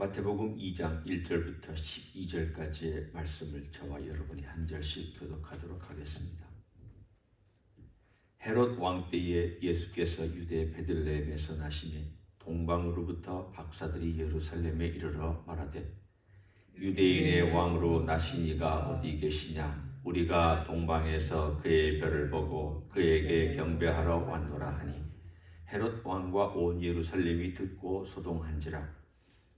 마태복음 2장 1절부터 12절까지의 말씀을 저와 여러분이 한 절씩 교독하도록 하겠습니다. 헤롯 왕 때에 예수께서 유대 베들레헴에서 나심에 동방으로부터 박사들이 예루살렘에 이르러 말하되 유대인의 왕으로 나시니가 어디 계시냐 우리가 동방에서 그의 별을 보고 그에게 경배하러 왔노라 하니 헤롯 왕과 온 예루살렘이 듣고 소동한지라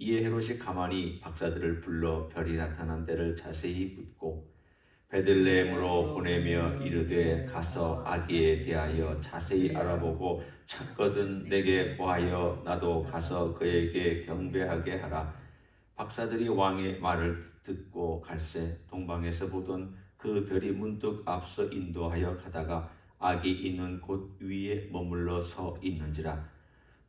이에 헤롯이 가만히 박사들을 불러 별이 나타난 데를 자세히 묻고 베들레헴으로 보내며 이르되 가서 아기에 대하여 자세히 알아보고 찾거든 내게 보하여 나도 가서 그에게 경배하게 하라. 박사들이 왕의 말을 듣고 갈새 동방에서 보던 그 별이 문득 앞서 인도하여 가다가 아기 있는 곳 위에 머물러 서 있는지라.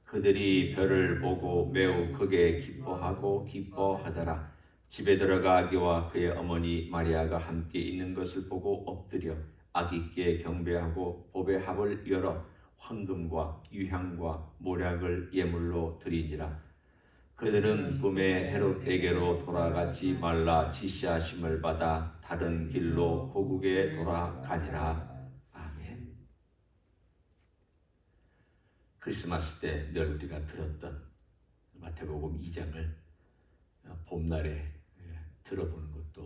그들이 별을 보고 매우 크게 기뻐하고 기뻐하더라. 집에 들어가 아기와 그의 어머니 마리아가 함께 있는 것을 보고 엎드려 아기께 경배하고 법의 합을 열어 황금과 유향과 모략을 예물로 드리니라. 그들은 꿈에 헤롯에게로 돌아가지 말라 지시하심을 받아 다른 길로 고국에 돌아가니라. 아멘. 크리스마스 때 늘 우리가 들었던 마태복음 2장을 봄날에 들어보는 것도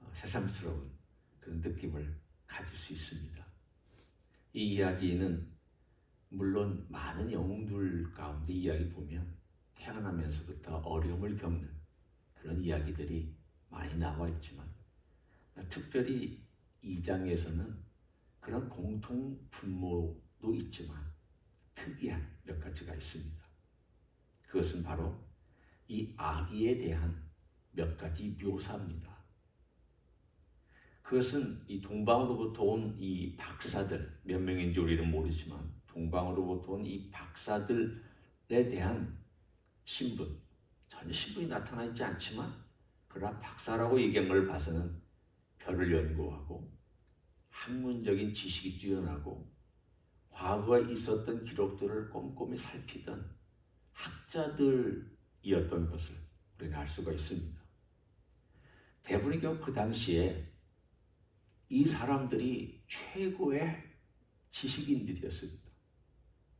어, 새삼스러운 그런 느낌을 가질 수 있습니다. 이 이야기는 물론 많은 영웅들 가운데 이야기 보면 태어나면서부터 어려움을 겪는 그런 이야기들이 많이 나와 있지만 특별히 이 장에서는 그런 공통 분모도 있지만 특이한 몇 가지가 있습니다. 그것은 바로 이 아기에 대한 몇 가지 묘사입니다. 그것은 이 동방으로부터 온 이 박사들 몇 명인지 우리는 모르지만 동방으로부터 온 이 박사들에 대한 신분 전혀 신분이 나타나 있지 않지만 그러나 박사라고 얘기한 걸 봐서는 별을 연구하고 학문적인 지식이 뛰어나고 과거에 있었던 기록들을 꼼꼼히 살피던 학자들이었던 것을 우리는 알 수가 있습니다. 대부분의 경우 그 당시에 이 사람들이 최고의 지식인들이었습니다.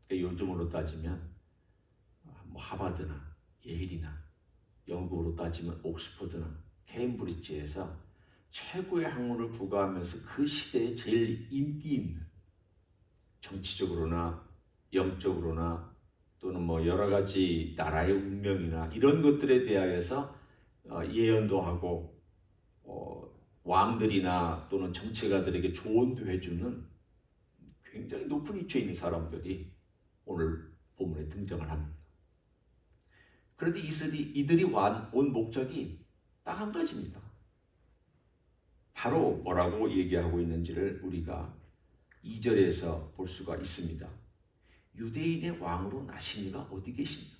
그러니까 요즘으로 따지면 뭐 하버드나 예일이나 영국으로 따지면 옥스퍼드나 케임브리지에서 최고의 학문을 구가하면서 그 시대에 제일 인기 있는 정치적으로나 영적으로나 또는 뭐 여러 가지 나라의 운명이나 이런 것들에 대하여서 어, 예언도 하고 어, 왕들이나 또는 정치가들에게 조언도 해주는 굉장히 높은 위치에 있는 사람들이 오늘 본문에 등장을 합니다. 그런데 이들이, 이들이 온 목적이 딱 한 가지입니다. 바로 뭐라고 얘기하고 있는지를 우리가 2절에서 볼 수가 있습니다. 유대인의 왕으로 나시니가 어디 계시냐?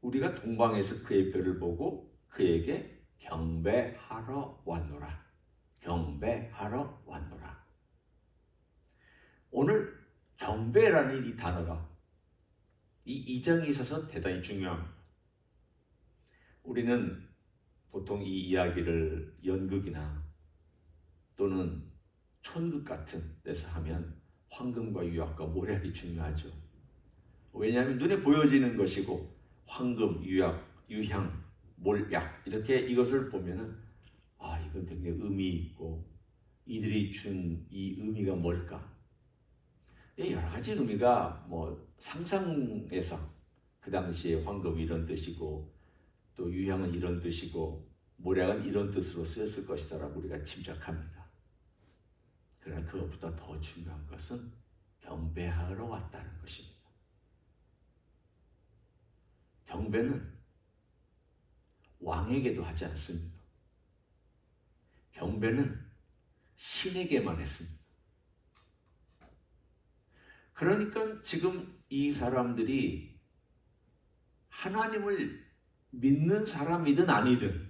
우리가 동방에서 그의 별을 보고 그에게 경배하러 왔노라. 경배하러 왔노라. 오늘 경배라는 이 단어가 이 이정에 있어서 대단히 중요합니다. 우리는 보통 이 이야기를 연극이나 또는 촌극 같은 데서 하면 황금과 유약과 모략이 중요하죠. 왜냐하면 눈에 보여지는 것이고 황금, 유약, 유향, 몰약 이렇게 이것을 보면은 아 이건 굉장히 의미 있고 이들이 준 이 의미가 뭘까? 여러 가지 의미가 뭐 상상에서 그 당시에 황금이 이런 뜻이고 또 유향은 이런 뜻이고 모략은 이런 뜻으로 쓰였을 것이다라고 우리가 짐작합니다. 그러나 그것보다 더 중요한 것은 경배하러 왔다는 것입니다. 경배는 왕에게도 하지 않습니다. 경배는 신에게만 했습니다. 그러니까 지금 이 사람들이 하나님을 믿는 사람이든 아니든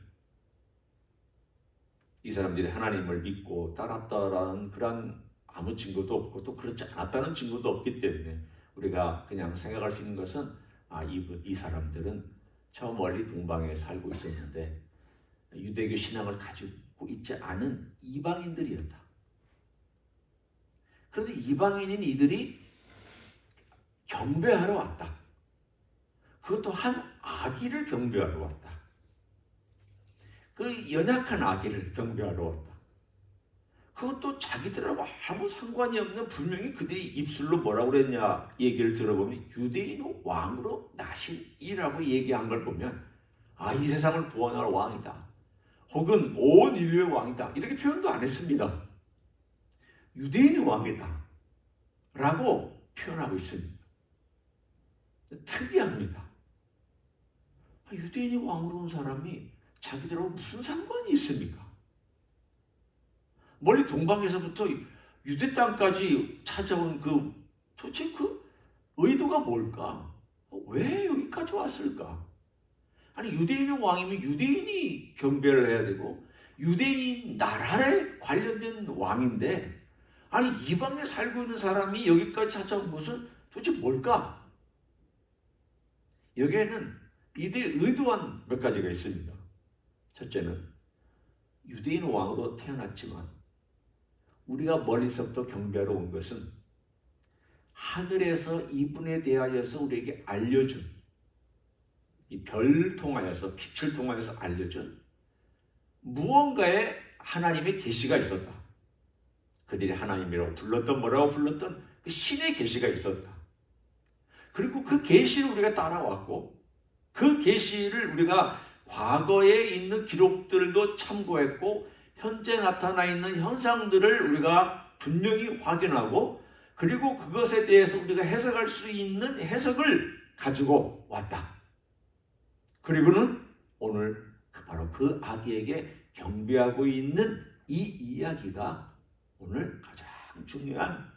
이 사람들이 하나님을 믿고 따랐다라는 그런 아무 증거도 없고 또 그렇지 않았다는 증거도 없기 때문에 우리가 그냥 생각할 수 있는 것은 아, 이, 이 사람들은 저 멀리 동방에 살고 있었는데 유대교 신앙을 가지고 있지 않은 이방인들이었다. 그런데 이방인인 이들이 경배하러 왔다. 그것도 한 아기를 경배하러 왔다. 그 연약한 아기를 경배하러 왔다. 그것도 자기들하고 아무 상관이 없는 분명히 그들이 입술로 뭐라고 그랬냐 얘기를 들어보면 유대인 왕으로 나신이라고 얘기한 걸 보면 아 이 세상을 구원할 왕이다. 혹은 온 인류의 왕이다. 이렇게 표현도 안 했습니다. 유대인의 왕이다. 라고 표현하고 있습니다. 특이합니다. 아, 유대인이 왕으로 온 사람이 자기들하고 무슨 상관이 있습니까? 멀리 동방에서부터 유대 땅까지 찾아온 그 도대체 그 의도가 뭘까? 왜 여기까지 왔을까? 아니 유대인의 왕이면 유대인이 경배를 해야 되고 유대인 나라에 관련된 왕인데 아니 이방에 살고 있는 사람이 여기까지 찾아온 것은 도대체 뭘까? 여기에는 이들이 의도한 몇 가지가 있습니다. 첫째는 유대인 왕으로 태어났지만 우리가 멀리서부터 경배하러 온 것은 하늘에서 이분에 대하여서 우리에게 알려준 이 별 통하여서 빛을 통하여서 알려준 무언가의 하나님의 계시가 있었다. 그들이 하나님이라고 불렀던 뭐라고 불렀던 그 신의 계시가 있었다. 그리고 그 계시를 우리가 따라왔고 그 계시를 우리가 과거에 있는 기록들도 참고했고 현재 나타나 있는 현상들을 우리가 분명히 확인하고 그리고 그것에 대해서 우리가 해석할 수 있는 해석을 가지고 왔다. 그리고는 오늘 그 바로 그 아기에게 경배하고 있는 이 이야기가 오늘 가장 중요한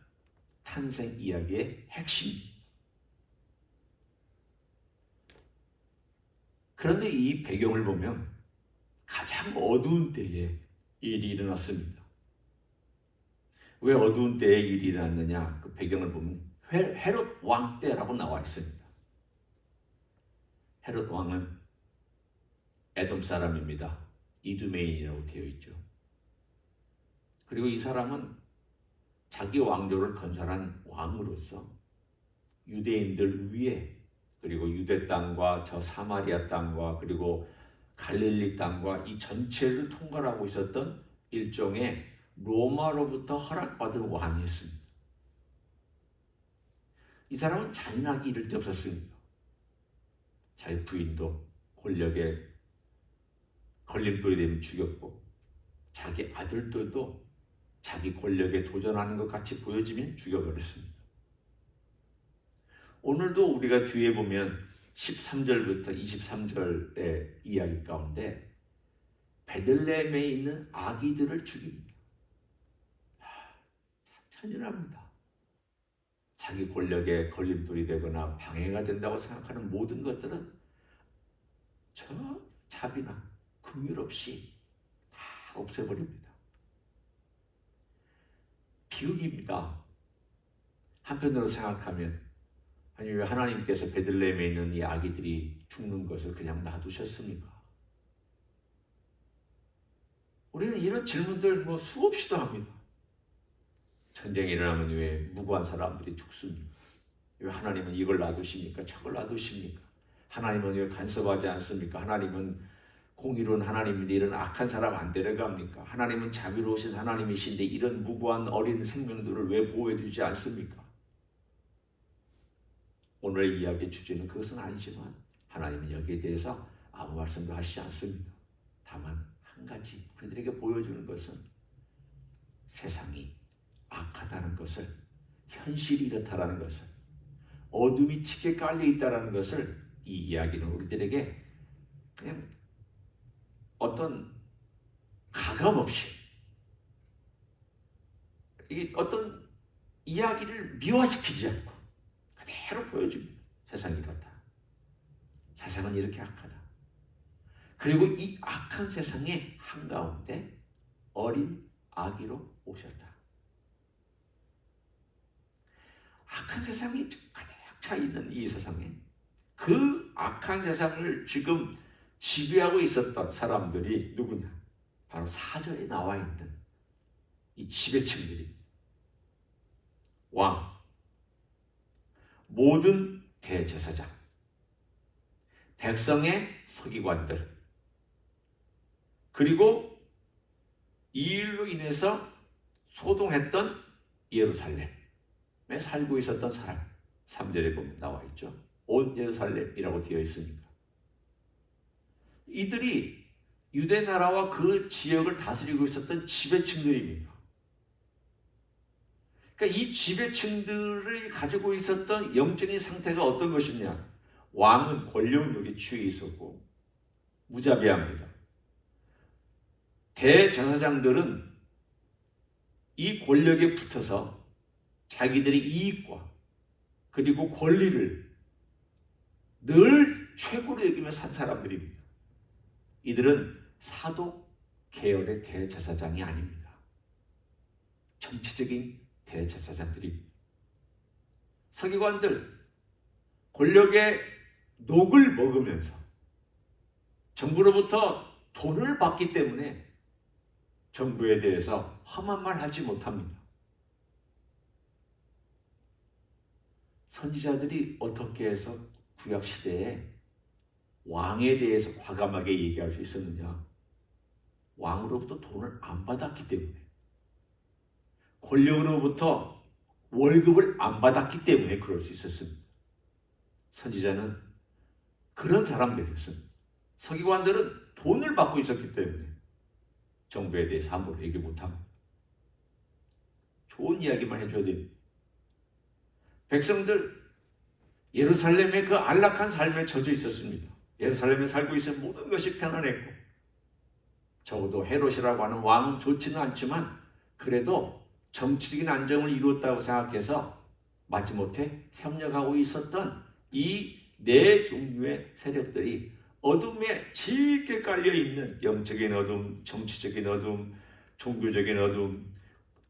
탄생 이야기의 핵심입니다. 그런데 이 배경을 보면 가장 어두운 때에 일이 일어났습니다. 왜 어두운 때에 일이 일어났느냐? 그 배경을 보면 헤롯 왕 때라고 나와 있습니다. 헤롯 왕은 에돔 사람입니다. 이두메인이라고 되어 있죠. 그리고 이 사람은 자기 왕조를 건설한 왕으로서 유대인들 위에 그리고 유대 땅과 저 사마리아 땅과 그리고 갈릴리 땅과 이 전체를 통괄하고 있었던 일종의 로마로부터 허락받은 왕이었습니다. 이 사람은 잔인하게 이를 데 없었습니다. 자기 부인도 권력에 걸림돌이 되면 죽였고 자기 아들들도 자기 권력에 도전하는 것 같이 보여지면 죽여버렸습니다. 오늘도 우리가 뒤에 보면 13절부터 23절의 이야기 가운데 베들레헴에 있는 아기들을 죽입니다. 참 잔인합니다. 자기 권력에 걸림돌이 되거나 방해가 된다고 생각하는 모든 것들은 저 자비나 긍휼 없이 다 없애버립니다. 비극입니다. 한편으로 생각하면 아니 왜 하나님께서 베들레헴에 있는 이 아기들이 죽는 것을 그냥 놔두셨습니까? 우리는 이런 질문들 뭐 수없이도 합니다. 전쟁이 일어나면 왜 무고한 사람들이 죽습니까? 왜 하나님은 이걸 놔두십니까? 저걸 놔두십니까? 하나님은 왜 간섭하지 않습니까? 하나님은 공의로운 하나님인데 이런 악한 사람 안 데려갑니까? 하나님은 자비로우신 하나님이신데 이런 무고한 어린 생명들을 왜 보호해주지 않습니까? 오늘 이야기의 주제는 그것은 아니지만 하나님은 여기에 대해서 아무 말씀도 하시지 않습니다. 다만 한 가지 그들에게 보여주는 것은 세상이 악하다는 것을 현실이 이렇다라는 것을 어둠이 짙게 깔려 있다라는 것을 이 이야기는 우리들에게 그냥 어떤 가감 없이 이 어떤 이야기를 미화시키지 않고 그대로 보여줍니다. 세상이 이렇다. 세상은 이렇게 악하다. 그리고 이 악한 세상의 한가운데 어린 아기로 오셨다. 악한 세상이 가득 차 있는 이 세상에 그 악한 세상을 지금 지배하고 있었던 사람들이 누구냐? 바로 사절에 나와 있는 이 지배층들이 왕, 모든 대제사장, 백성의 서기관들, 그리고 이 일로 인해서 소동했던 예루살렘에 살고 있었던 사람, 3절에 보면 나와 있죠. 온 예루살렘이라고 되어 있습니다. 이들이 유대 나라와 그 지역을 다스리고 있었던 지배층들입니다. 그러니까 이 지배층들이 가지고 있었던 영적인 상태가 어떤 것이냐? 왕은 권력력에 취해 있었고 무자비합니다. 대제사장들은 이 권력에 붙어서 자기들의 이익과 그리고 권리를 늘 최고로 여기며 산 사람들입니다. 이들은 사도 계열의 대제사장이 아닙니다. 정치적인 대제사장들입니다. 서기관들 권력의 녹을 먹으면서 정부로부터 돈을 받기 때문에 정부에 대해서 험한 말 하지 못합니다. 선지자들이 어떻게 해서 구약 시대에 왕에 대해서 과감하게 얘기할 수 있었느냐? 왕으로부터 돈을 안 받았기 때문에 권력으로부터 월급을 안 받았기 때문에 그럴 수 있었습니다. 선지자는 그런 사람들이었습니다. 서기관들은 돈을 받고 있었기 때문에 정부에 대해서 함부로 얘기 못합니다. 좋은 이야기만 해줘야 됩니다. 백성들 예루살렘의 그 안락한 삶에 젖어 있었습니다. 예루살렘에 살고 있어 모든 것이 편안했고 적어도 헤롯이라고 하는 왕은 좋지는 않지만 그래도 정치적인 안정을 이루었다고 생각해서 마지못해 협력하고 있었던 이 네 종류의 세력들이 어둠에 짙게 깔려 있는 영적인 어둠, 정치적인 어둠, 종교적인 어둠,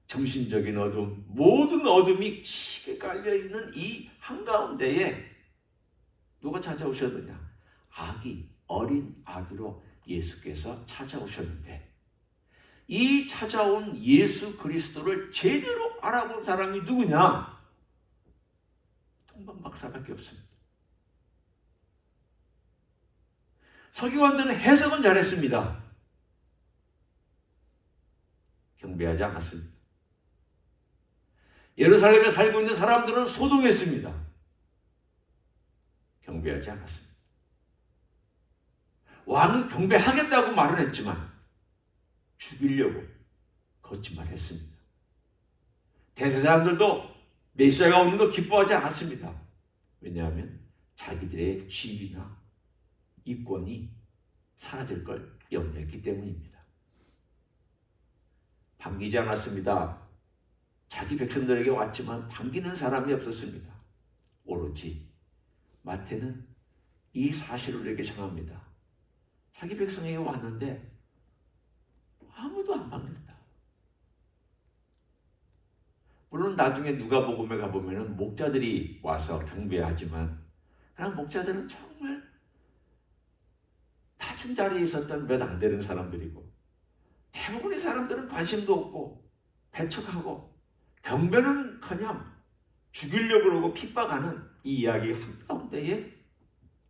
정신적인 어둠, 모든 어둠이 짙게 깔려 있는 이 한가운데에 누가 찾아오셨느냐? 아기, 어린 아기로 예수께서 찾아오셨는데 이 찾아온 예수 그리스도를 제대로 알아본 사람이 누구냐? 동방 박사밖에 없습니다. 서기관들은 해석은 잘했습니다. 경배하지 않았습니다. 예루살렘에 살고 있는 사람들은 소동했습니다. 경배하지 않았습니다. 왕은 경배하겠다고 말을 했지만 죽이려고 거짓말했습니다. 대제사장들도 메시아가 오는 거 기뻐하지 않았습니다. 왜냐하면 자기들의 지위나 이권이 사라질 걸 염려했기 때문입니다. 반기지 않았습니다. 자기 백성들에게 왔지만 반기는 사람이 없었습니다. 오로지 마태는 이 사실을 우리에게 전합니다. 자기 백성에게 왔는데 아무도 안 반겼다. 물론 나중에 누가 복음에 가보면 목자들이 와서 경배하지만 그냥 목자들은 정말 낮은 자리에 있었던 몇 안 되는 사람들이고 대부분의 사람들은 관심도 없고 배척하고 경배는커녕 죽이려고 그러고 핍박하는 이 이야기 한가운데에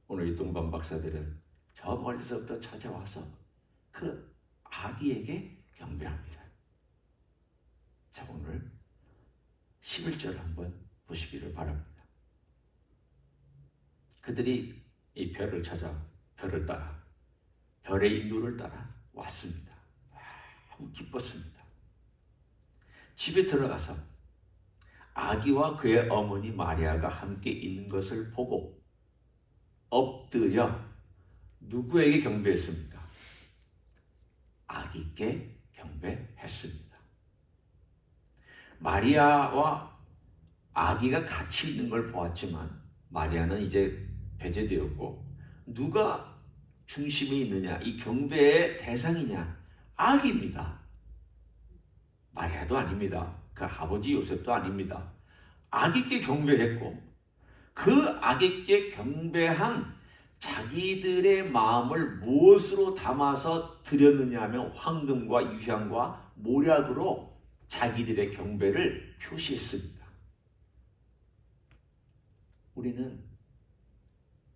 오늘 이 동방 박사들은 저 멀리서부터 찾아와서 그 아기에게 경배합니다. 자 오늘 11절 한번 보시기를 바랍니다. 그들이 이 별을 찾아 별을 따라 별의 인도를 따라 왔습니다. 너무 기뻤습니다. 집에 들어가서 아기와 그의 어머니 마리아가 함께 있는 것을 보고 엎드려 누구에게 경배했습니까? 아기께 경배했습니다. 마리아와 아기가 같이 있는 걸 보았지만 마리아는 이제 배제되었고 누가 중심에 있느냐 이 경배의 대상이냐 아기입니다. 마리아도 아닙니다. 그 아버지 요셉도 아닙니다. 아기께 경배했고 그 아기께 경배한 자기들의 마음을 무엇으로 담아서 드렸느냐 하면 황금과 유향과 모략으로 자기들의 경배를 표시했습니다. 우리는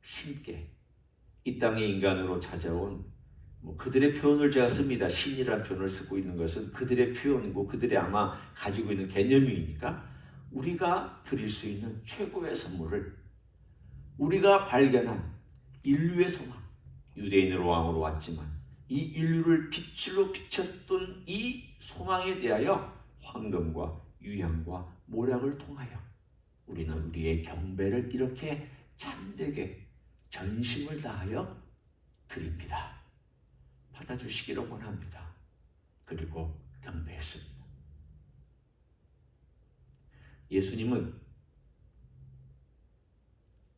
신께 이 땅에 인간으로 찾아온 뭐 그들의 표현을 제가 씁니다. 신이라는 표현을 쓰고 있는 것은 그들의 표현이고 그들이 아마 가지고 있는 개념이니까 우리가 드릴 수 있는 최고의 선물을 우리가 발견한 인류의 소망, 유대인으로 왕으로 왔지만 이 인류를 빛으로 비쳤던 이 소망에 대하여 황금과 유향과 모략을 통하여 우리는 우리의 경배를 이렇게 참되게 전심을 다하여 드립니다. 받아주시기를 원합니다. 그리고 경배했습니다. 예수님은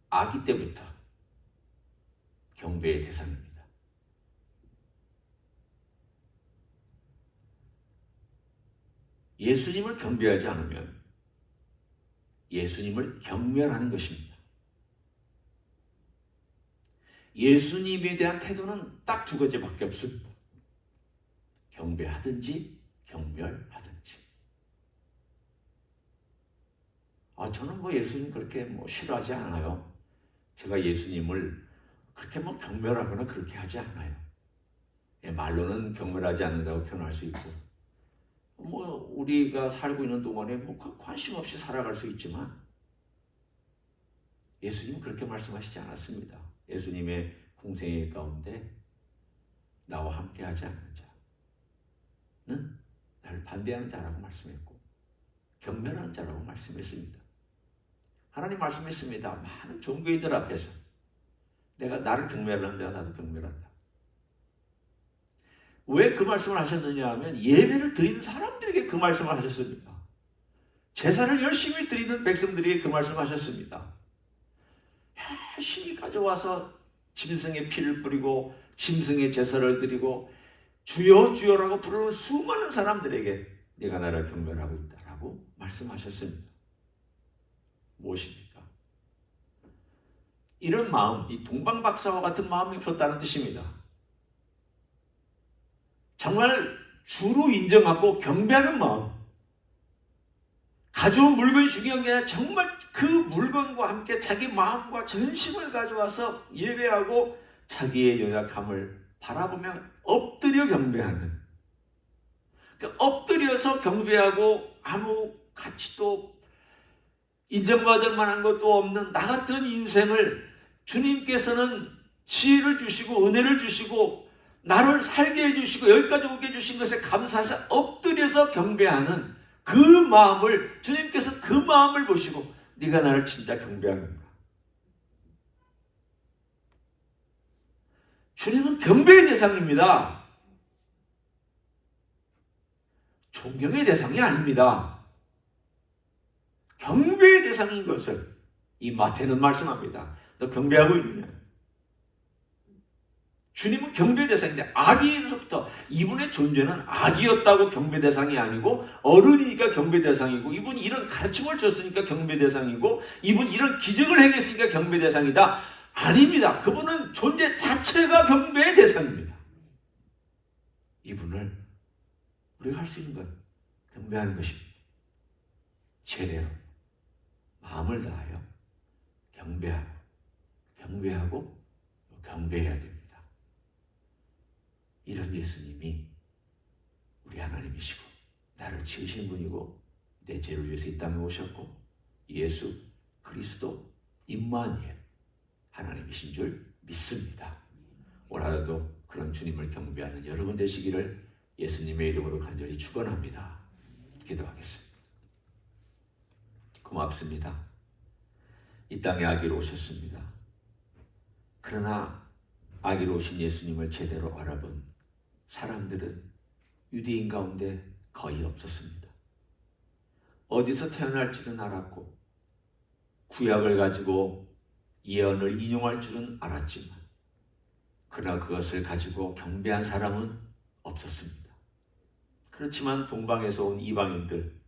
아기 때부터 경배의 대상입니다. 예수님을 경배하지 않으면 예수님을 경멸하는 것입니다. 예수님에 대한 태도는 딱 두 가지밖에 없습니다. 경배하든지 경멸하든지. 아, 저는 뭐 예수님 그렇게 뭐 싫어하지 않아요. 제가 예수님을 그렇게 뭐 경멸하거나 그렇게 하지 않아요. 예, 말로는 경멸하지 않는다고 표현할 수 있고, 뭐 우리가 살고 있는 동안에 뭐 관심 없이 살아갈 수 있지만 예수님은 그렇게 말씀하시지 않았습니다. 예수님의 공생의 가운데 나와 함께하지 않는 자는 나를 반대하는 자라고 말씀했고 경멸하는 자라고 말씀했습니다. 하나님 말씀했습니다. 많은 종교인들 앞에서 내가 나를 경멸하는 자가 나도 경멸한다. 왜 그 말씀을 하셨느냐 하면 예배를 드리는 사람들에게 그 말씀을 하셨습니다. 제사를 열심히 드리는 백성들에게 그 말씀을 하셨습니다. 열심히 가져와서 짐승의 피를 뿌리고 짐승의 제사를 드리고 주여 주여라고 부르는 수많은 사람들에게 내가 나를 경멸하고 있다라고 말씀하셨습니다. 무엇입니까? 이런 마음, 이 동방박사와 같은 마음이 없었다는 뜻입니다. 정말 주로 인정하고 경배하는 마음. 가져온 물건이 중요한 게 아니라 정말 그 물건과 함께 자기 마음과 전심을 가져와서 예배하고 자기의 연약함을 바라보며 엎드려 경배하는 그 엎드려서 경배하고 아무 가치도 인정받을 만한 것도 없는 나 같은 인생을 주님께서는 지혜를 주시고 은혜를 주시고 나를 살게 해주시고 여기까지 오게 해주신 것에 감사해서 엎드려서 경배하는 그 마음을 주님께서 그 마음을 보시고 네가 나를 진짜 경배하는가? 주님은 경배의 대상입니다. 존경의 대상이 아닙니다. 경배의 대상인 것을 이 마태는 말씀합니다. 너 경배하고 있느냐? 주님은 경배 대상인데 아기에서부터 이분의 존재는 아기였다고 경배 대상이 아니고 어른이니까 경배 대상이고 이분이 이런 가르침을 줬으니까 경배 대상이고 이분이 이런 기적을 행했으니까 경배 대상이다. 아닙니다. 그분은 존재 자체가 경배의 대상입니다. 이분을 우리가 할 수 있는 건 경배하는 것입니다. 제대로 마음을 다하여 경배하고 경배하고 경배해야 됩니다. 이런 예수님이 우리 하나님이시고 나를 지으신 분이고 내 죄를 위해서 이 땅에 오셨고 예수 그리스도 임마니엘 하나님이신 줄 믿습니다. 올 하루도 그런 주님을 경배하는 여러분 되시기를 예수님의 이름으로 간절히 축원합니다. 기도하겠습니다. 고맙습니다. 이 땅에 아기로 오셨습니다. 그러나 아기로 오신 예수님을 제대로 알아본 사람들은 유대인 가운데 거의 없었습니다. 어디서 태어날지는 알았고 구약을 가지고 예언을 인용할 줄은 알았지만 그러나 그것을 가지고 경배한 사람은 없었습니다. 그렇지만 동방에서 온 이방인들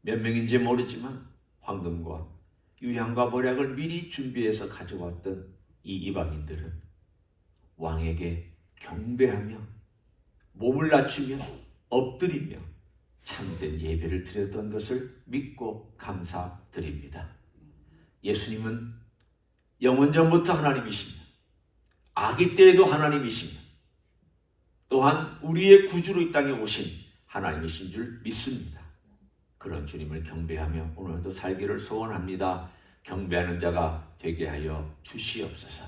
몇 명인지 모르지만 황금과 유향과 모략을 미리 준비해서 가져왔던 이 이방인들은 왕에게 경배하며 몸을 낮추며 엎드리며 참된 예배를 드렸던 것을 믿고 감사드립니다. 예수님은 영원전부터 하나님이시며 아기 때에도 하나님이시며 또한 우리의 구주로 이 땅에 오신 하나님이신 줄 믿습니다. 그런 주님을 경배하며 오늘도 살기를 소원합니다. 경배하는 자가 되게 하여 주시옵소서.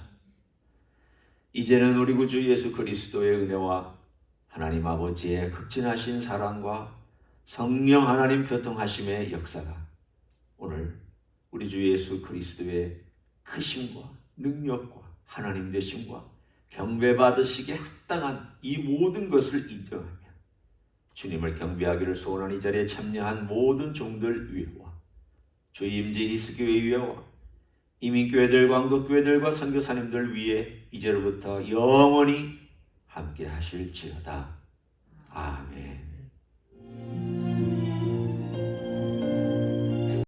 이제는 우리 구주 예수 그리스도의 은혜와 하나님 아버지의 극진하신 사랑과 성령 하나님 교통하심의 역사가 오늘 우리 주 예수 그리스도의 크심과 능력과 하나님 되심과 경배받으시기에 합당한 이 모든 것을 인정하며 주님을 경배하기를 소원한 이 자리에 참여한 모든 종들 위에와 주 임재 히스교회 위에와 이민교회들과 한국교회들과 선교사님들 위에 이제로부터 영원히 함께 하실지어다. 아멘.